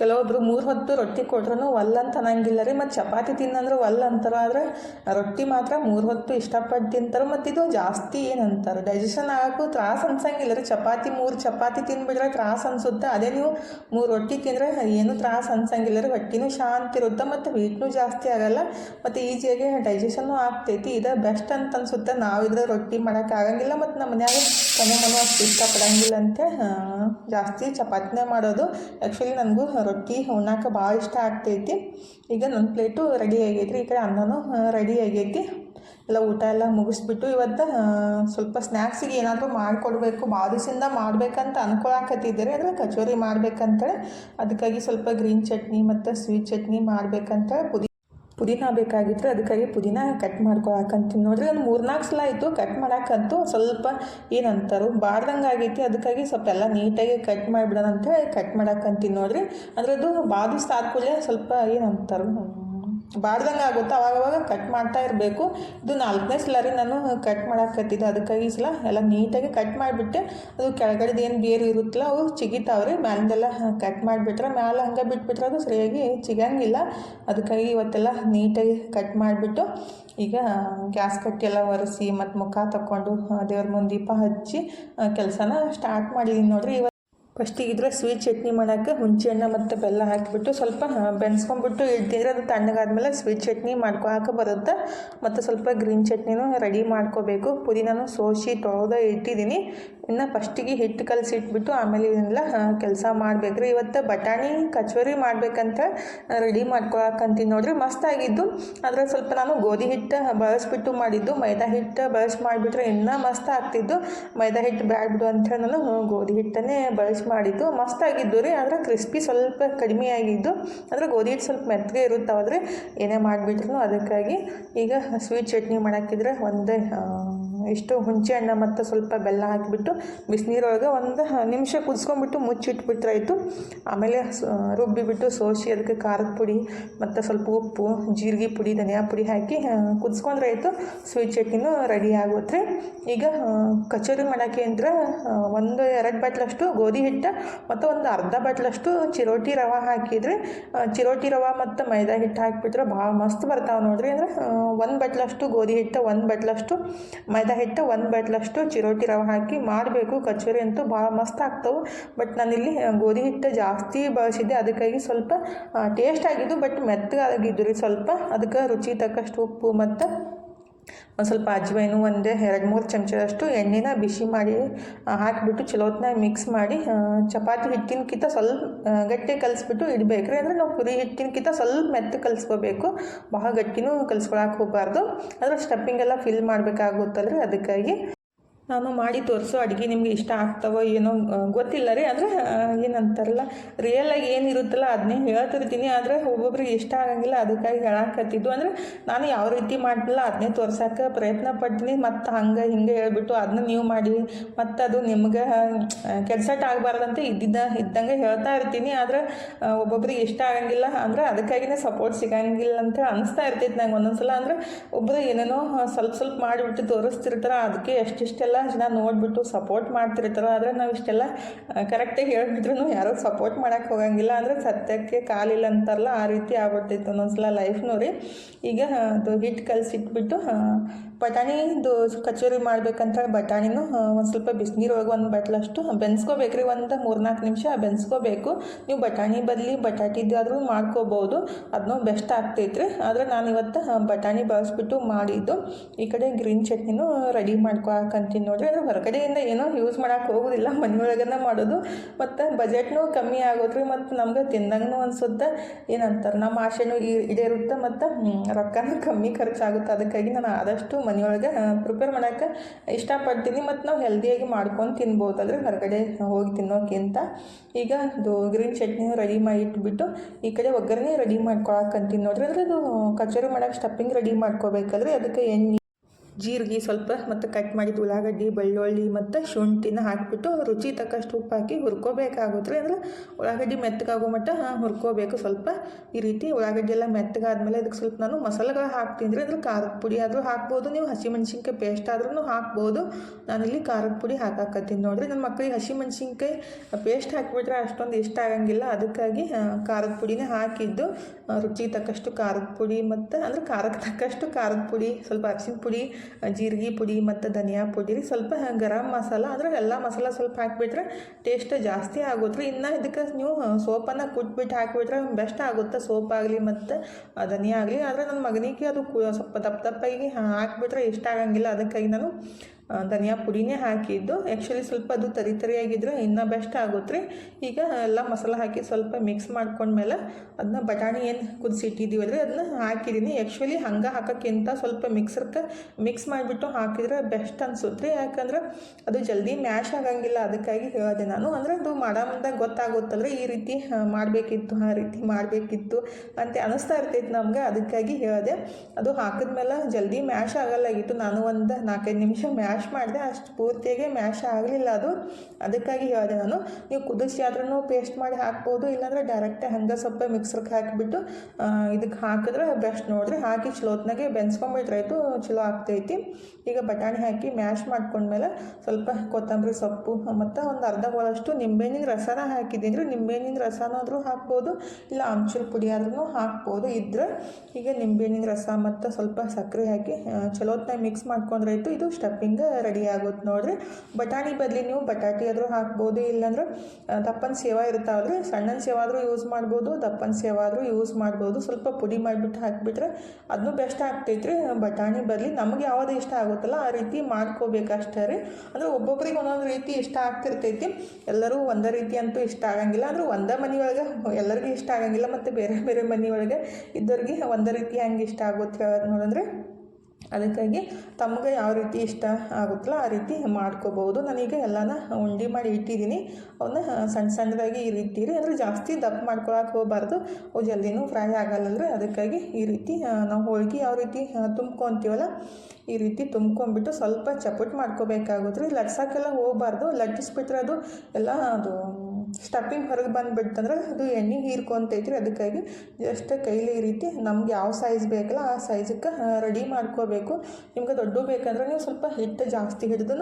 ಕೆಲವೊಬ್ರು ಮೂರು ಹೊತ್ತು ರೊಟ್ಟಿ ಕೊಟ್ರೂ ಒಲ್ಲ ಅಂತ ಅನ್ನಂಗಿಲ್ಲ ರೀ, ಮತ್ತು ಚಪಾತಿ ತಿನ್ನಂದ್ರೆ ಒಲ್ಲ ಅಂತಾರೆ, ಆದರೆ ರೊಟ್ಟಿ ಮಾತ್ರ ಮೂರು ಹೊತ್ತು ಇಷ್ಟಪಟ್ಟು ತಿಂತಾರೆ, ಮತ್ತು ಇದು ಜಾಸ್ತಿ ಏನು ಅಂತಾರೆ ಡೈಜೆಷನ್ ಆಗೋಕ್ಕೂ ತ್ರಾಸ ಅನ್ಸಂಗಿಲ್ಲ ರೀ, ಚಪಾತಿ ಮೂರು ಚಪಾತಿ ತಿಂದ್ಬಿಟ್ರೆ ತ್ರಾಸ ಅನ್ಸುತ್ತೆ, ಅದೇ ನೀವು ಮೂರು ರೊಟ್ಟಿ ತಿಂದರೆ ಏನು ತ್ರಾಸ ಅನ್ಸಂಗಿಲ್ಲ ರೀ, ಹೊಟ್ಟಿನೂ ಶಾಂತಿ ಇರುತ್ತೆ, ಮತ್ತು ವೀಟ್ನೂ ಜಾಸ್ತಿ ಆಗಲ್ಲ, ಮತ್ತು ಈಜಿಯಾಗಿ ಡೈಜೆಷನ್ನು ಆಗ್ತೈತಿ, ಇದು ಬೆಸ್ಟ್ ಅಂತ ಅನ್ಸುತ್ತೆ ನಾವಿದ್ರೆ ರೊಟ್ಟಿ ಮಾಡೋಕೆ ಆಗಂಗಿಲ್ಲ, ಮತ್ತು ನಮ್ಮ ಮನ್ಯಾಗ ಮನೆ ಮನೆ ಅಷ್ಟು ಇಷ್ಟಪಡಂಗಿಲ್ಲ ಅಂತ ಜಾಸ್ತಿ ಚಪಾತಿನೇ ಮಾಡೋದು ಆ್ಯಕ್ಚುಲಿ ನನಗೂ ರೊಟ್ಟಿ ಉಣ್ಣಾಕ ಭಾಳ ಇಷ್ಟ ಆಗ್ತೈತಿ. ಈಗ ನನ್ನ ಪ್ಲೇಟು ರೆಡಿ ಆಗೈತಿ ಈ ಕಡೆ ಅನ್ನನೂ ರೆಡಿ ಆಗೈತಿ. ಎಲ್ಲ ಊಟ ಎಲ್ಲ ಮುಗಿಸ್ಬಿಟ್ಟು ಇವತ್ತು ಸ್ವಲ್ಪ ಸ್ನ್ಯಾಕ್ಸಿಗೆ ಏನಾದರೂ ಮಾಡಿಕೊಡ್ಬೇಕು. ಭಾಳ ದಿವಸದಿಂದ ಮಾಡ್ಬೇಕಂತ ಅನ್ಕೊಳಕತ್ತಿದ್ದಾರೆ. ಅಂದರೆ ಕಚೋರಿ ಮಾಡ್ಬೇಕಂತೇಳಿ, ಅದಕ್ಕಾಗಿ ಸ್ವಲ್ಪ ಗ್ರೀನ್ ಚಟ್ನಿ ಮತ್ತು ಸ್ವೀಟ್ ಚಟ್ನಿ ಮಾಡ್ಬೇಕಂತ ಪುದಿ ಪುದೀನ ಬೇಕಾಗಿತ್ತು ಅದಕ್ಕಾಗಿ ಪುದೀನ ಕಟ್ ಮಾಡ್ಕೊಳಕಂತೀನಿ ನೋಡ್ರಿ, ಒಂದು ಮೂರ್ನಾಲ್ಕು ಸಲ ಆಯಿತು ಕಟ್ ಮಾಡಕ್ಕಂತೂ ಸ್ವಲ್ಪ ಏನಂತಾರು ಬಾರ್ದಂಗೆ ಆಗೈತಿ. ಅದಕ್ಕಾಗಿ ಸ್ವಲ್ಪ ಎಲ್ಲ ನೀಟಾಗಿ ಕಟ್ ಮಾಡಿಬಿಡೋಣ ಅಂತ ಕಟ್ ಮಾಡಕ್ಕಂತೀನಿ ನೋಡ್ರಿ. ಅದು ಬಾದಿಸ್ತಾದ ಕೂಡ ಸ್ವಲ್ಪ ಏನಂತಾರು ಬಾಡ್ದಂಗೆ ಆಗುತ್ತೆ. ಅವಾಗವಾಗ ಕಟ್ ಮಾಡ್ತಾ ಇರಬೇಕು. ಇದು ನಾಲ್ಕನೇ ಸ್ಲರಿ ನಾನು ಕಟ್ ಮಾಡಾಕತ್ತಿದ್ದೆ ಅದಕ್ಕೆ ಈ ಸಲ ಎಲ್ಲ ನೀಟಾಗಿ ಕಟ್ ಮಾಡಿಬಿಟ್ಟೆ. ಅದು ಕೆಳಗಡೆದು ಏನು ಬೇರು ಇರುತ್ತಲ್ಲ, ಅವು ಚಿಗಿತಾವ್ರಿ. ಮ್ಯಾಲಿಂದೆಲ್ಲ ಕಟ್ ಮಾಡಿಬಿಟ್ರೆ, ಮ್ಯಾಲೆ ಹಂಗೆ ಬಿಟ್ಬಿಟ್ರೆ ಅದು ಸರಿಯಾಗಿ ಚಿಗಂಗಿಲ್ಲ. ಅದಕ್ಕಾಗಿ ಇವತ್ತೆಲ್ಲ ನೀಟಾಗಿ ಕಟ್ ಮಾಡಿಬಿಟ್ಟು, ಈಗ ಗ್ಯಾಸ್ ಕಟ್ಟಿ ಎಲ್ಲ ಒರೆಸಿ ಮತ್ತು ಮುಖ ತಕ್ಕೊಂಡು ದೇವ್ರ ಮುಂದೆ ದೀಪ ಹಚ್ಚಿ ಕೆಲಸನ ಸ್ಟಾರ್ಟ್ ಮಾಡಿದ್ದೀನಿ ನೋಡ್ರಿ. ಇವತ್ತು ಫಸ್ಟಿಗೆ ಇದ್ರೆ ಸ್ವೀಟ್ ಚಟ್ನಿ ಮಾಡೋಕ್ಕೆ ಹುಣಸೆಹಣ್ಣು ಮತ್ತು ಬೆಲ್ಲ ಹಾಕಿಬಿಟ್ಟು ಸ್ವಲ್ಪ ಬೆನ್ಸ್ಕೊಂಡ್ಬಿಟ್ಟು ಇಡ್ತಿದ್ರೆ ಅದು ತಣ್ಣಗಾದ್ಮೇಲೆ ಸ್ವೀಟ್ ಚಟ್ನಿ ಮಾಡ್ಕೊಳಕ್ಕೆ ಬರುತ್ತೆ. ಮತ್ತು ಸ್ವಲ್ಪ ಗ್ರೀನ್ ಚಟ್ನಿನೂ ರೆಡಿ ಮಾಡ್ಕೋಬೇಕು. ಪುದೀನೂ ಸೋಸಿ ತೊಳೆದ ಇಟ್ಟಿದ್ದೀನಿ. ಇನ್ನು ಫಸ್ಟಿಗೆ ಹಿಟ್ಟು ಕಲಸಿ ಇಟ್ಬಿಟ್ಟು ಆಮೇಲೆ ಇದನ್ನೆಲ್ಲ ಕೆಲಸ ಮಾಡಬೇಕ್ರಿ. ಇವತ್ತು ಬಟಾಣಿ ಕಚೋರಿ ಮಾಡಬೇಕಂತ ರೆಡಿ ಮಾಡ್ಕೊಳಕಂತೀನಿ ನೋಡ್ರಿ. ಮಸ್ತಾಗಿದ್ದು ಆದರೆ ಸ್ವಲ್ಪ ನಾನು ಗೋಧಿ ಹಿಟ್ಟು ಬಳಸ್ಬಿಟ್ಟು ಮಾಡಿದ್ದು. ಮೈದಾ ಹಿಟ್ಟು ಬಳಸಿ ಮಾಡಿಬಿಟ್ರೆ ಇನ್ನೂ ಮಸ್ತ್ ಆಗ್ತಿದ್ದು. ಮೈದಾ ಹಿಟ್ಟು ಬ್ಯಾಡ್ಬಿಡು ಅಂತ ನಾನು ಗೋಧಿ ಹಿಟ್ಟನ್ನೇ ಬಳಸಿ ಮಾಡಿದ್ದು, ಮಸ್ತಾಗಿದ್ದು ರೀ. ಆದರೆ ಕ್ರಿಸ್ಪಿ ಸ್ವಲ್ಪ ಕಡಿಮೆ ಆಗಿದ್ದು ಅಂದರೆ ಗೋಧಿ ಹಿಟ್ಟು ಸ್ವಲ್ಪ ಮೆತ್ತಗೆ ಇರುತ್ತಾವದ್ರೆ ಏನೇ ಮಾಡಿಬಿಟ್ರು ಅದಕ್ಕಾಗಿ ಈಗ ಸ್ವೀಟ್ ಚಟ್ನಿ ಮಾಡೋಕ್ಕಿದ್ರೆ ಒಂದೇ ಇಷ್ಟು ಹುಣಸೆ ಹಣ್ಣು ಮತ್ತು ಸ್ವಲ್ಪ ಬೆಲ್ಲ ಹಾಕಿಬಿಟ್ಟು ಬಿಸಿನೀರೊಳಗೆ ಒಂದು ನಿಮಿಷ ಕುದಿಸ್ಕೊಂಡ್ಬಿಟ್ಟು ಮುಚ್ಚಿಟ್ಬಿಟ್ರೆ ಆಯಿತು ಆಮೇಲೆ ರುಬ್ಬಿಬಿಟ್ಟು ಸೋಸಿ ಅದಕ್ಕೆ ಖಾರದ ಪುಡಿ ಮತ್ತು ಸ್ವಲ್ಪ ಉಪ್ಪು, ಜೀರಿಗೆ ಪುಡಿ, ಧನಿಯಾ ಪುಡಿ ಹಾಕಿ ಕುದಿಸ್ಕೊಂಡ್ರಾಯಿತು. ಸ್ವೀಟ್ ಚಟ್ನಿನೂ ರೆಡಿ ಆಗುತ್ತೆ ಈಗ ಕಚೋರಿ ಮಾಡೋಕ್ಕೆ ಅಂದ್ರೆ ಒಂದು ಎರಡು ಬಾಟ್ಲಷ್ಟು ಗೋಧಿ ಹಿಟ್ಟು ಮತ್ತು ಒಂದು ಅರ್ಧ ಬಾಟ್ಲಷ್ಟು ಚಿರೋಟಿ ರವೆ ಹಾಕಿದರೆ ಚಿರೋಟಿ ರವೆ ಮತ್ತು ಮೈದಾ ಹಿಟ್ಟು ಹಾಕಿಬಿಟ್ರೆ ಭಾಳ ಮಸ್ತ್ ಬರ್ತಾವೆ ನೋಡ್ರಿ. ಅಂದ್ರೆ ಒಂದು ಬಟ್ಲಷ್ಟು ಗೋಧಿ ಹಿಟ್ಟು, ಒಂದು ಬಟ್ಲಷ್ಟು ಮೈದಾ ಹಿಟ್ಟು ಒಂದು ಬಟ್ಲಷ್ಟು ಚಿರೋಟಿ ರವೆ ಹಾಕಿ ಮಾಡಬೇಕು. ಕಚೋರಿ ಅಂತೂ ಭಾಳ ಮಸ್ತ್ ಆಗ್ತವೆ. ಬಟ್ ನಾನಿಲ್ಲಿ ಗೋಧಿ ಹಿಟ್ಟು ಜಾಸ್ತಿ ಬಳಸಿದ್ದೆ. ಅದಕ್ಕಾಗಿ ಸ್ವಲ್ಪ ಟೇಸ್ಟ್ ಆಗಿದ್ದು, ಬಟ್ ಮೆತ್ತಗಾಗಿದ್ದು ರೀ ಸ್ವಲ್ಪ. ಅದಕ್ಕೆ ರುಚಿ ತಕ್ಕಷ್ಟು ಉಪ್ಪು ಮತ್ತು ಒಂದು ಸ್ವಲ್ಪ ಅಜ್ವೈನು ಒಂದೇ, ಎರಡು ಮೂರು ಚಮಚದಷ್ಟು ಎಣ್ಣೆನ ಬಿಸಿ ಮಾಡಿ ಹಾಕಿಬಿಟ್ಟು ಚಲೋತ್ನಾಗ ಮಿಕ್ಸ್ ಮಾಡಿ ಚಪಾತಿ ಹಿಟ್ಟಿನಕ್ಕಿಂತ ಸ್ವಲ್ಪ ಗಟ್ಟಿ ಕಲಿಸ್ಬಿಟ್ಟು ಇಡಬೇಕ್ರಿ. ಅಂದರೆ ನಾವು ಪುರಿ ಹಿಟ್ಟಿನಕ್ಕಿಂತ ಸ್ವಲ್ಪ ಮೆತ್ತ ಕಲಿಸ್ಕೋಬೇಕು. ಬಹಳ ಗಟ್ಟಿನೂ ಕಲಿಸ್ಕೊಳಕ್ಕೆ ಹೋಗಬಾರ್ದು. ಅದರ ಸ್ಟಫಿಂಗ್ ಎಲ್ಲ ಫಿಲ್ ಮಾಡಬೇಕಾಗುತ್ತಲ್ರಿ ಅದಕ್ಕಾಗಿ. ನಾನು ಮಾಡಿ ತೋರಿಸೋ ಅಡುಗೆ ನಿಮಗೆ ಇಷ್ಟ ಆಗ್ತವೋ ಏನೋ ಗೊತ್ತಿಲ್ಲ ರೀ. ಅಂದರೆ ಏನಂತಾರಲ್ಲ ರಿಯಲಾಗಿ ಏನಿರುತ್ತಲ್ಲ ಅದನ್ನೇ ಹೇಳ್ತಿರ್ತೀನಿ. ಆದರೆ ಒಬ್ಬೊಬ್ರಿಗೆ ಇಷ್ಟ ಆಗಂಗಿಲ್ಲ, ಅದಕ್ಕಾಗಿ ಹೇಳಾಕತ್ತಿದ್ದು. ಅಂದರೆ ನಾನು ಯಾವ ರೀತಿ ಮಾಡ್ತಿಲ್ಲ ಅದನ್ನೇ ತೋರ್ಸೋಕೆ ಪ್ರಯತ್ನ ಪಡ್ತೀನಿ. ಮತ್ತು ಹಂಗೆ ಹಿಂಗೆ ಹೇಳ್ಬಿಟ್ಟು ಅದನ್ನ ನೀವು ಮಾಡಿ, ಮತ್ತು ಅದು ನಿಮ್ಗೆ ಕೆಲ್ಸಟ್ ಆಗಬಾರ್ದಂತ ಇದ್ದಿದ್ದ, ಇದ್ದಂಗೆ ಹೇಳ್ತಾ ಇರ್ತೀನಿ. ಆದರೆ ಒಬ್ಬೊಬ್ರಿಗೆ ಇಷ್ಟ ಆಗಂಗಿಲ್ಲ. ಅಂದರೆ ಅದಕ್ಕಾಗಿನೇ ಸಪೋರ್ಟ್ ಸಿಗಂಗಿಲ್ಲ ಅಂತ ಅನಿಸ್ತಾ ಇರ್ತೈತೆ ನಂಗೆ ಒಂದೊಂದ್ಸಲ. ಅಂದರೆ ಒಬ್ಬರು ಏನೇನೋ ಸ್ವಲ್ಪ ಸ್ವಲ್ಪ ಮಾಡಿಬಿಟ್ಟು ತೋರಿಸ್ತಿರ್ತಾರೆ, ಅದಕ್ಕೆ ಎಷ್ಟಿಷ್ಟೆಲ್ಲ ಜನ ನೋಡಿಬಿಟ್ಟು ಸಪೋರ್ಟ್ ಮಾಡ್ತಿರ್ತಾರೆ, ಆದರೆ ನಾವು ಇಷ್ಟೆಲ್ಲ ಕರೆಕ್ಟಾಗಿ ಹೇಳಿಬಿಟ್ರು ಯಾರೋ ಸಪೋರ್ಟ್ ಮಾಡೋಕ್ಕೆ ಹೋಗಂಗಿಲ್ಲ. ಅಂದರೆ ಸತ್ಯಕ್ಕೆ ಕಾಲಿಲ್ಲ ಅಂತಾರಲ್ಲ, ಆ ರೀತಿ ಆಗ್ಬಿಡ್ತಿತ್ತು ಒಂದೊಂದ್ಸಲ ಲೈಫ್ನೂ ರೀ ಈಗ ಅದು ಹಿಟ್ಟು ಕಲಸಿಟ್ಬಿಟ್ಟು ಬಟಾಣಿದು ಕಚೋರಿ ಮಾಡ್ಬೇಕಂತೇಳಿ ಬಟಾಣಿನೂ ಒಂದು ಸ್ವಲ್ಪ ಬಿಸಿನೀರೊಳಗೆ ಒಂದು ಬಟ್ಲಷ್ಟು ಬೆನ್ಸ್ಕೋಬೇಕ್ರಿ ಒಂದು ಮೂರ್ನಾಲ್ಕು ನಿಮಿಷ ಬೆನ್ಸ್ಕೋಬೇಕು. ನೀವು ಬಟಾಣಿ ಬದಲಿ ಬಟಾಟಿದ್ದಾದರೂ ಮಾಡ್ಕೋಬೋದು. ಅದನ್ನೂ ಬೆಸ್ಟ್ ಆಗ್ತೈತ್ರಿ. ಆದರೆ ನಾನು ಇವತ್ತು ಬಟಾಣಿ ಬಳಸ್ಬಿಟ್ಟು ಮಾಡಿದ್ದು, ಈ ಕಡೆ ಗ್ರೀನ್ ಚಟ್ನಿನೂ ರೆಡಿ ಮಾಡ್ಕೊಳಕಂತೀನಿ ನೋಡಿರಿ. ಅಂದರೆ ಹೊರಗಡೆಯಿಂದ ಏನೋ ಯೂಸ್ ಮಾಡೋಕೆ ಹೋಗೋದಿಲ್ಲ, ಮನೆಯೊಳಗನ ಮಾಡೋದು. ಮತ್ತು ಬಜೆಟ್ನೂ ಕಮ್ಮಿ ಆಗೋದ್ರಿ, ಮತ್ತು ನಮ್ಗೆ ತಿಂದಂಗೂ ಅನ್ಸುತ್ತೆ. ಏನಂತಾರೆ, ನಮ್ಮ ಆಸೆನೂ ಈ- ಈಡೇರುತ್ತೆ, ಮತ್ತು ರೊಕ್ಕನೂ ಕಮ್ಮಿ ಖರ್ಚಾಗುತ್ತೆ. ಅದಕ್ಕಾಗಿ ನಾನು ಆದಷ್ಟು ಮನೆಯೊಳಗೆ ಪ್ರಿಪೇರ್ ಮಾಡೋಕ್ಕೆ ಇಷ್ಟಪಡ್ತೀನಿ. ಮತ್ತು ನಾವು ಹೆಲ್ದಿಯಾಗಿ ಮಾಡ್ಕೊಂಡು ತಿನ್ಬೋದಲ್ರಿ, ಹೊರಗಡೆ ಹೋಗಿ ತಿನ್ನೋಕ್ಕಿಂತ ಈಗ ಅದು ಗ್ರೀನ್ ಚಟ್ನಿ ರೆಡಿ ಮಾಡಿ ಇಟ್ಬಿಟ್ಟು, ಈ ಕಡೆ ಒಗ್ಗರಣೆ ರೆಡಿ ಮಾಡ್ಕೊಳಕ್ಕಂತೀನಿ ನೋಡ್ರಿ. ಅಂದರೆ ಅದು ಕಚೋರಿ ಮಾಡೋಕ್ಕೆ ಸ್ಟಫಿಂಗ್ ರೆಡಿ ಮಾಡ್ಕೋಬೇಕಲ್ರಿ, ಅದಕ್ಕೆ ಎಣ್ಣೆ ಜೀರಿಗೆ ಸ್ವಲ್ಪ ಮತ್ತು ಕಟ್ ಮಾಡಿದ ಉಳ್ಳಾಗಡ್ಡಿ, ಬೆಳ್ಳುಳ್ಳಿ ಮತ್ತು ಶುಂಠಿನ ಹಾಕಿಬಿಟ್ಟು ರುಚಿ ತಕ್ಕಷ್ಟು ಉಪ್ಪು ಹಾಕಿ ಹುರ್ಕೋಬೇಕಾಗುತ್ತೆ. ಅಂದರೆ ಉಳ್ಳಾಗಡ್ಡಿ ಮೆತ್ತಗಾಗೋ ಮಟ್ಟ ಹುರ್ಕೋಬೇಕು. ಸ್ವಲ್ಪ ಈ ರೀತಿ ಉಳ್ಳಾಗಡ್ಡಿ ಎಲ್ಲ ಮೆತ್ತಗಾದ್ಮೇಲೆ ಅದಕ್ಕೆ ಸ್ವಲ್ಪ ನಾನು ಮಸಾಲೆಗಳು ಹಾಕ್ತೀನಿ. ರೀ ಅಂದ್ರೆ ಖಾರದ ಪುಡಿ ಆದರೂ ಹಾಕ್ಬೋದು. ನೀವು ಹಸಿಮೆಣ್ಸಿನ್ಕಾಯಿ ಪೇಸ್ಟ್ ಆದ್ರೂ ಹಾಕ್ಬೋದು. ನಾನಿಲ್ಲಿ ಖಾರದ ಪುಡಿ ಹಾಕಾಕತ್ತೀನಿ ನೋಡಿರಿ, ನನ್ನ ಮಕ್ಕಳಿಗೆ ಹಸಿಮೆಣ್ಸಿನ್ಕಾಯಿ ಪೇಸ್ಟ್ ಹಾಕಿಬಿಟ್ರೆ ಅಷ್ಟೊಂದು ಇಷ್ಟ ಆಗಂಗಿಲ್ಲ. ಅದಕ್ಕಾಗಿ ಖಾರದ ಪುಡಿನೇ ಹಾಕಿದ್ದು. ರುಚಿ ತಕ್ಕಷ್ಟು ಖಾರದ ಪುಡಿ ಮತ್ತು, ಅಂದ್ರೆ ಖಾರಕ್ಕೆ ತಕ್ಕಷ್ಟು ಖಾರದ ಪುಡಿ, ಸ್ವಲ್ಪ ಅರಿಶಿನ ಪುಡಿ ಜೀರಿಗೆ ಪುಡಿ ಮತ್ತು ಧನಿಯಾ ಪುಡಿ ಸ್ವಲ್ಪ ಗರಂ ಮಸಾಲ ಅಂದ್ರೆ ಎಲ್ಲ ಮಸಾಲ ಸ್ವಲ್ಪ ಹಾಕಿಬಿಟ್ರೆ ಟೇಸ್ಟ್ ಜಾಸ್ತಿ ಆಗುತ್ತೆ ರೀ ಇನ್ನು ಇದಕ್ಕೆ ನೀವು ಸೋಪನ್ನು ಕುಟ್ಬಿಟ್ಟು ಹಾಕಿಬಿಟ್ರೆ ಬೆಸ್ಟ್ ಆಗುತ್ತೆ. ಸೋಪ್ ಆಗಲಿ ಮತ್ತು ಧನಿಯಾ ಆಗಲಿ. ಆದರೆ ನನ್ನ ಮಗನಿಗೆ ಅದು ಸ್ವಲ್ಪ ದಪ್ಪ ದಪ್ಪಾಗಿ ಹಾಕಿಬಿಟ್ರೆ ಇಷ್ಟ ಆಗಂಗಿಲ್ಲ. ಅದಕ್ಕಾಗಿ ನಾನು ಧನಿಯಾ ಪುಡಿನೇ ಹಾಕಿದ್ದು. ಆ್ಯಕ್ಚುಲಿ ಸ್ವಲ್ಪ ಅದು ತರಿ ತರಿಯಾಗಿದ್ರೆ ಇನ್ನೂ ಬೆಸ್ಟ್ ಆಗುತ್ತೆ ರೀ. ಈಗ ಎಲ್ಲ ಮಸಾಲ ಹಾಕಿ ಸ್ವಲ್ಪ ಮಿಕ್ಸ್ ಮಾಡ್ಕೊಂಡ್ಮೇಲೆ ಅದನ್ನ ಬಟಾಣಿ ಏನು ಕುದಿಸಿಟ್ಟಿದ್ದೀವಲ್ರಿ ಅದನ್ನ ಹಾಕಿದ್ದೀನಿ ಆ್ಯಕ್ಚುಲಿ ಹಂಗೆ ಹಾಕೋಕ್ಕಿಂತ ಸ್ವಲ್ಪ ಮಿಕ್ಸರ್ಗೆ ಮಿಕ್ಸ್ ಮಾಡಿಬಿಟ್ಟು ಹಾಕಿದ್ರೆ ಬೆಸ್ಟ್ ಅನ್ಸುತ್ತೆ ರೀ. ಯಾಕಂದ್ರೆ ಅದು ಜಲ್ದಿ ಮ್ಯಾಶ್ ಆಗಂಗಿಲ್ಲ. ಅದಕ್ಕಾಗಿ ಹೇಳಿದೆ ನಾನು. ಅಂದರೆ ಅದು ಮಾಡೋ ಮುಂದೆ ಗೊತ್ತಾಗುತ್ತಲ್ರಿ. ಈ ರೀತಿ ಮಾಡಬೇಕಿತ್ತು, ಆ ರೀತಿ ಮಾಡಬೇಕಿತ್ತು ಅಂತ ಅನಿಸ್ತಾ ಇರ್ತೈತೆ ನಮ್ಗೆ. ಅದಕ್ಕಾಗಿ ಹೇಳಿದೆ. ಅದು ಹಾಕಿದ್ಮೇಲೆ ಜಲ್ದಿ ಮ್ಯಾಶ್ ಆಗಲ್ಲಾಗಿತ್ತು ನಾನು ಒಂದು ನಾಲ್ಕೈದು ನಿಮಿಷ ಮ್ಯಾಶ್ ಮಾಡಿದೆ ಅಷ್ಟು ಪೂರ್ತಿಯಾಗಿ ಮ್ಯಾಶ್ ಆಗಲಿಲ್ಲ ಅದು. ಅದಕ್ಕಾಗಿ ಹೇಳಿದೆ ನಾನು, ನೀವು ಕುದಿಸಿ ಆದ್ರೂ ಪೇಸ್ಟ್ ಮಾಡಿ ಹಾಕ್ಬೋದು, ಇಲ್ಲಾಂದರೆ ಡೈರೆಕ್ಟ್ ಹಂಗೆ ಸ್ವಲ್ಪ ಮಿಕ್ಸರ್ಗೆ ಹಾಕಿಬಿಟ್ಟು ಇದಕ್ಕೆ ಹಾಕಿದ್ರೆ ಬೆಸ್ಟ್ ನೋಡಿರಿ ಹಾಕಿ ಚಲೋತ್ನಾಗೆ ಬೆನ್ಸ್ಕೊಂಬಿಟ್ರೆ ಆಯಿತು, ಚಲೋ ಆಗ್ತೈತಿ. ಈಗ ಬಟಾಣಿ ಹಾಕಿ ಮ್ಯಾಶ್ ಮಾಡ್ಕೊಂಡ್ಮೇಲೆ ಸ್ವಲ್ಪ ಕೊತ್ತಂಬರಿ ಸೊಪ್ಪು, ಮತ್ತು ಒಂದು ಅರ್ಧ ಹೋಳಷ್ಟು ನಿಂಬೆಹಣ್ಣಿನ ರಸನ ಹಾಕಿದ್ದೀನಿ ರೀ ನಿಂಬೆಹಣ್ಣಿನ ರಸನಾದರೂ ಹಾಕ್ಬೋದು, ಇಲ್ಲ ಅಂಚೂರು ಪುಡಿ ಆದ್ರೂ ಹಾಕ್ಬೋದು. ಇದ್ರೆ ಈಗ ನಿಂಬೆಹಣ್ಣಿನ ರಸ ಮತ್ತು ಸ್ವಲ್ಪ ಸಕ್ಕರೆ ಹಾಕಿ ಚಲೋತ್ನಾಗ ಮಿಕ್ಸ್ ಮಾಡ್ಕೊಂಡ್ರಾಯ್ತು ಇದು ಸ್ಟಫಿಂಗ್ ರೆಡಿ ಆಗುತ್ತೆ ನೋಡ್ರಿ. ಬಟಾಣಿ ಬದಲಿ ನೀವು ಬಟಾಟಿ ಆದರೂ ಹಾಕ್ಬೋದು, ಇಲ್ಲಾಂದ್ರೆ ದಪ್ಪನ ಸೇವ ಇರ್ತಾವಲ್ರಿ. ಸಣ್ಣನ ಸೇವ ಆದರೂ ಯೂಸ್ ಮಾಡ್ಬೋದು, ದಪ್ಪನ ಸೇವ ಆದರೂ ಯೂಸ್ ಮಾಡ್ಬೋದು. ಸ್ವಲ್ಪ ಪುಡಿ ಮಾಡಿಬಿಟ್ಟು ಹಾಕಿಬಿಟ್ರೆ ಅದನ್ನು ಬೆಸ್ಟ್ ಆಗ್ತೈತ್ರಿ. ಬಟಾಣಿ ಬದಲಿ ನಮಗೆ ಯಾವುದು ಇಷ್ಟ ಆಗುತ್ತಲ್ಲ, ಆ ರೀತಿ ಮಾಡ್ಕೋಬೇಕು ಅಷ್ಟೇ ರೀ. ಅಂದರೆ ಒಬ್ಬೊಬ್ರಿಗೆ ಒಂದೊಂದು ರೀತಿ ಇಷ್ಟ ಆಗ್ತಿರ್ತೈತಿ. ಎಲ್ಲರೂ ಒಂದೇ ರೀತಿ ಅಂತೂ ಇಷ್ಟ ಆಗಂಗಿಲ್ಲ. ಅಂದ್ರೆ ಒಂದೇ ಮನೆಯೊಳಗೆ ಎಲ್ಲರಿಗೂ ಇಷ್ಟ ಆಗಂಗಿಲ್ಲ, ಮತ್ತು ಬೇರೆ ಬೇರೆ ಮನೆಯೊಳಗೆ ಇದ್ದವ್ರಿಗೆ ಒಂದೇ ರೀತಿ ಹಂಗೆ ಇಷ್ಟ ಆಗುತ್ತೆ ನೋಡಿದ್ರೆ. ಅದಕ್ಕಾಗಿ ತಮಗೆ ಯಾವ ರೀತಿ ಇಷ್ಟ ಆಗುತ್ತಲ್ಲ ಆ ರೀತಿ ಮಾಡ್ಕೋಬೋದು ನಾನೀಗ ಎಲ್ಲನ ಉಂಡೆ ಮಾಡಿ ಇಟ್ಟಿದ್ದೀನಿ. ಅವನ್ನ ಸಣ್ಣ ಸಣ್ಣದಾಗಿ ಈ ರೀತಿ ಅಂದರೆ ಜಾಸ್ತಿ ದಪ್ಪ ಮಾಡ್ಕೊಳಕ್ಕೆ ಹೋಗಬಾರ್ದು. ಅವು ಜಲ್ದಿನೂ ಫ್ರೈ ಆಗಲ್ಲಲ್ರಿ ಅದಕ್ಕಾಗಿ ಈ ರೀತಿ ನಾವು ಹೋಳಿಗೆ ಯಾವ ರೀತಿ ತುಂಬ್ಕೊಂತೀವಲ್ಲ ಈ ರೀತಿ ತುಂಬ್ಕೊಂಡ್ಬಿಟ್ಟು ಸ್ವಲ್ಪ ಚಪಟ್ ಮಾಡ್ಕೋಬೇಕಾಗುತ್ತೆ ರೀ. ಲಟ್ಸಕ್ಕೆಲ್ಲ ಹೋಗಬಾರ್ದು. ಲಟ್ಟಿಸ್ಬಿಟ್ರೆ ಅದು ಎಲ್ಲ ಅದು ಸ್ಟಫಿಂಗ್ ಹೊರಗೆ ಬಂದುಬಿಡ್ತಂದ್ರೆ ಅದು ಎಣ್ಣೆ ಹೀರ್ಕೊಂತೈತ್ರಿ. ಅದಕ್ಕಾಗಿ ಜಸ್ಟ್ ಕೈಲಿ ಈ ರೀತಿ ನಮ್ಗೆ ಯಾವ ಸೈಜ್ ಬೇಕಲ್ಲ ಆ ಸೈಜಕ್ಕೆ ರೆಡಿ ಮಾಡ್ಕೋಬೇಕು. ನಿಮ್ಗೆ ದೊಡ್ಡ ಬೇಕಂದ್ರೆ ನೀವು ಸ್ವಲ್ಪ ಹಿಟ್ಟು ಜಾಸ್ತಿ ಹಿಡಿದು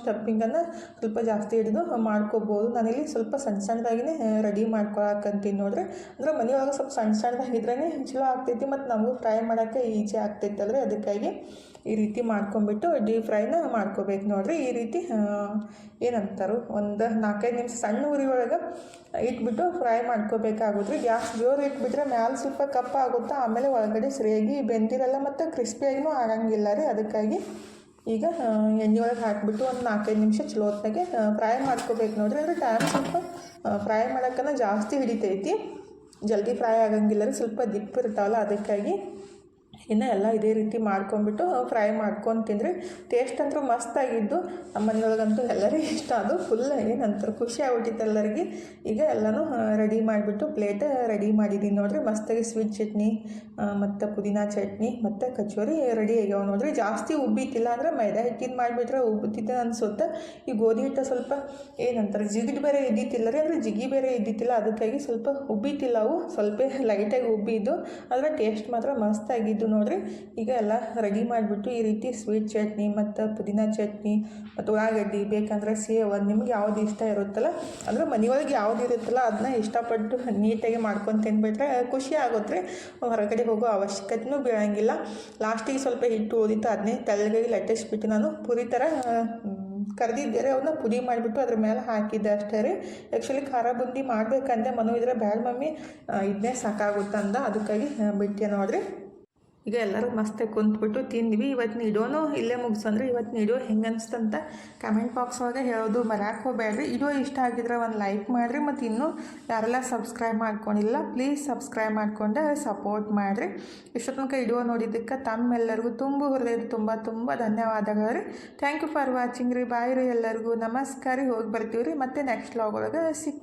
ಸ್ಟಫಿಂಗನ್ನು ಸ್ವಲ್ಪ ಜಾಸ್ತಿ ಹಿಡಿದು ಮಾಡ್ಕೋಬೋದು. ನಾನಿಲ್ಲಿ ಸ್ವಲ್ಪ ಸಣ್ಣ ಸಣ್ಣದಾಗಿನೇ ರೆಡಿ ಮಾಡ್ಕೊಳಕಂತೀನಿ ನೋಡ್ರಿ. ಅಂದ್ರೆ ಮನೆಯೊಳಗೆ ಸ್ವಲ್ಪ ಸಣ್ಣ ಸಣ್ಣದಾಗಿದ್ರೇ ಚಲೋ ಆಗ್ತೈತಿ, ಮತ್ತು ನಮಗೂ ಫ್ರೈ ಮಾಡೋಕ್ಕೆ ಈಜಿ ಆಗ್ತೈತಲ್ರಿ. ಅದಕ್ಕಾಗಿ ಈ ರೀತಿ ಮಾಡ್ಕೊಂಬಿಟ್ಟು ಡೀಪ್ ಫ್ರೈನ ಮಾಡ್ಕೋಬೇಕು ನೋಡಿರಿ. ಈ ರೀತಿ ಏನಂತಾರೆ, ಒಂದು ನಾಲ್ಕೈದು ನಿಮಿಷ ಸಣ್ಣ ಉರಿ ಒಳಗೆ ಇಟ್ಬಿಟ್ಟು ಫ್ರೈ ಮಾಡ್ಕೋಬೇಕಾಗುತ್ತೆ ಗ್ಯಾಸ್ ಜೋರು ಇಟ್ಬಿಟ್ರೆ ಮ್ಯಾಲೆ ಸ್ವಲ್ಪ ಕಪ್ಪ ಆಗುತ್ತೆ, ಆಮೇಲೆ ಒಳಗಡೆ ಸರಿಯಾಗಿ ಬೆಂದಿರಲ್ಲ ಮತ್ತು ಕ್ರಿಸ್ಪಿಯಾಗಿನೂ ಆಗಂಗಿಲ್ಲ ರೀ. ಅದಕ್ಕಾಗಿ ಈಗ ಎಣ್ಣೆ ಒಳಗೆ ಹಾಕಿಬಿಟ್ಟು ಒಂದು ನಾಲ್ಕೈದು ನಿಮಿಷ ಚಲೋ ಹೊತ್ತಾಗೆ ಫ್ರೈ ಮಾಡ್ಕೋಬೇಕು ನೋಡ್ರಿ. ಅಂದರೆ ಟೈಮ್ ಸ್ವಲ್ಪ ಫ್ರೈ ಮಾಡೋಕ್ಕನ ಜಾಸ್ತಿ ಹಿಡಿತೈತಿ. ಜಲ್ದಿ ಫ್ರೈ ಆಗಂಗಿಲ್ಲ ರೀ. ಸ್ವಲ್ಪ ದಿಪ್ಪು ಇರ್ತಾವಲ್ಲ, ಅದಕ್ಕಾಗಿ ಇನ್ನು ಎಲ್ಲ ಇದೇ ರೀತಿ ಮಾಡ್ಕೊಂಡ್ಬಿಟ್ಟು ಫ್ರೈ ಮಾಡ್ಕೊಂಡು ತಿಂದರೆ ಟೇಸ್ಟ್ ಅಂತೂ ಮಸ್ತಾಗಿದ್ದು ನಮ್ಮ ಮನೆಯೊಳಗಂತೂ ಎಲ್ಲರಿಗೂ ಇಷ್ಟ. ಅದು ಫುಲ್ ಏನಂತಾರೆ, ಖುಷಿ ಆಗ್ಬಿಟ್ಟಿತ್ತು ಎಲ್ಲರಿಗೆ. ಈಗ ಎಲ್ಲನೂ ರೆಡಿ ಮಾಡಿಬಿಟ್ಟು ಪ್ಲೇಟ್ ರೆಡಿ ಮಾಡಿದ್ದೀನಿ ನೋಡ್ರಿ. ಮಸ್ತಾಗಿ ಸ್ವೀಟ್ ಚಟ್ನಿ ಮತ್ತು ಪುದೀನ ಚಟ್ನಿ, ಮತ್ತು ಕಚೋರಿ ರೆಡಿ ಆಗ್ಯಾವ ನೋಡ್ರಿ. ಜಾಸ್ತಿ ಉಬ್ಬಿತಿಲ್ಲ ಅಂದರೆ ಮೈದಾ ಹಿಟ್ಟಿನ ಮಾಡಿಬಿಟ್ರೆ ಉಬ್ಬುತ್ತಿದ್ದೆ ಅನಿಸುತ್ತೆ. ಈ ಗೋಧಿ ಹಿಟ್ಟು ಸ್ವಲ್ಪ ಏನಂತಾರೆ ಜಿಗಿಡ್ ಬೇರೆ ಇದ್ದಿತ್ತಿಲ್ಲ ರೀ. ಅಂದರೆ ಜಿಗಿ ಬೇರೆ ಇದ್ದಿತ್ತಿಲ್ಲ. ಅದಕ್ಕಾಗಿ ಸ್ವಲ್ಪ ಉಬ್ಬಿತಿಲ್ಲ ಅವು. ಸ್ವಲ್ಪ ಲೈಟಾಗಿ ಉಬ್ಬಿದ್ದು. ಆದರೆ ಟೇಸ್ಟ್ ಮಾತ್ರ ಮಸ್ತಾಗಿದ್ದು ನೋಡ್ರಿ. ಈಗ ಎಲ್ಲ ರೆಡಿ ಮಾಡಿಬಿಟ್ಟು ಈ ರೀತಿ ಸ್ವೀಟ್ ಚಟ್ನಿ ಮತ್ತು ಪುದೀನ ಚಟ್ನಿ ಮತ್ತು ಉಳ್ಳಾಗಡ್ಡಿ ಬೇಕಂದ್ರೆ ಸೇವ. ನಿಮ್ಗೆ ಯಾವ್ದು ಇಷ್ಟ ಇರುತ್ತಲ್ಲ, ಅಂದರೆ ಮನೆಯೊಳಗೆ ಯಾವ್ದು ಇರುತ್ತಲ್ಲ ಅದನ್ನ ಇಷ್ಟಪಟ್ಟು ನೀಟಾಗಿ ಮಾಡ್ಕೊಂಡು ತಿಂದ್ಬಿಟ್ರೆ ಖುಷಿ ಆಗುತ್ತೆ. ಹೊರಗಡೆ ಹೋಗೋ ಅವಶ್ಯಕತೆಯೂ ಬೀಳಂಗಿಲ್ಲ. ಲಾಸ್ಟಿಗೆ ಸ್ವಲ್ಪ ಹಿಟ್ಟು ಓದಿತ್ತು ಅದನ್ನೇ ತೆಳ್ಳಗಾಗಿ ಲಟ್ಟಿಸ್ಬಿಟ್ಟು ನಾನು ಪುರಿ ಥರ ಕರೆದಿದ್ದರೆ ಅವನ್ನ ಪುಡಿ ಮಾಡಿಬಿಟ್ಟು ಅದ್ರ ಮೇಲೆ ಹಾಕಿದ್ದೆ ಅಷ್ಟೇ ರೀ. ಆ್ಯಕ್ಚುಲಿ ಖಾರ ಬುಂದಿ ಮಾಡಬೇಕಂದ್ರೆ ಮನು ಇದ್ರೆ ಬ್ಯಾಡ ಮಮ್ಮಿ ಇದನ್ನೇ ಸಾಕಾಗುತ್ತಂದ ಅದಕ್ಕಾಗಿ ಬಿಟ್ಟೆ ನೋಡ್ರಿ. ಈಗ ಎಲ್ಲರೂ ಮಸ್ತ್ ಕುಂತ್ಬಿಟ್ಟು ತಿಂದ್ವಿ. ಇವತ್ತಿನ ಇಡೋನು ಇಲ್ಲೇ ಮುಗಿಸಂದ್ರೆ ಇವತ್ತು ನೀಡೋ ಹೆಂಗೆ ಅನಿಸ್ತಂತ ಕಮೆಂಟ್ ಬಾಕ್ಸ್ ಒಳಗೆ ಹೇಳೋದು ಮರ್ಯಾಕೆ ಹೋಗ್ಬೇಡ್ರಿ. ಇಡೋ ಇಷ್ಟ ಆಗಿದ್ರೆ ಒಂದು ಲೈಕ್ ಮಾಡಿರಿ ಮತ್ತು ಇನ್ನೂ ಯಾರೆಲ್ಲ ಸಬ್ಸ್ಕ್ರೈಬ್ ಮಾಡ್ಕೊಂಡಿಲ್ಲ ಪ್ಲೀಸ್ ಸಬ್ಸ್ಕ್ರೈಬ್ ಮಾಡ್ಕೊಂಡು ಸಪೋರ್ಟ್ ಮಾಡಿರಿ. ಇಷ್ಟು ತನಕ ಇಡೋ ನೋಡಿದ್ದಕ್ಕೆ ತಮ್ಮೆಲ್ಲರಿಗೂ ತುಂಬ ಹೃದಯದ ತುಂಬ ತುಂಬ ಧನ್ಯವಾದಗಳು. ರೀ ಥ್ಯಾಂಕ್ ಯು ಫಾರ್ ವಾಚಿಂಗ್ ರೀ. ಬಾಯ್ ರೀ ಎಲ್ಲರಿಗೂ. ನಮಸ್ಕಾರ ಹೋಗಿ ಬರ್ತೀವಿ ರೀ ಮತ್ತು ನೆಕ್ಸ್ಟ್ ಲಾಗ್ ಒಳಗೆ ಸಿಕ್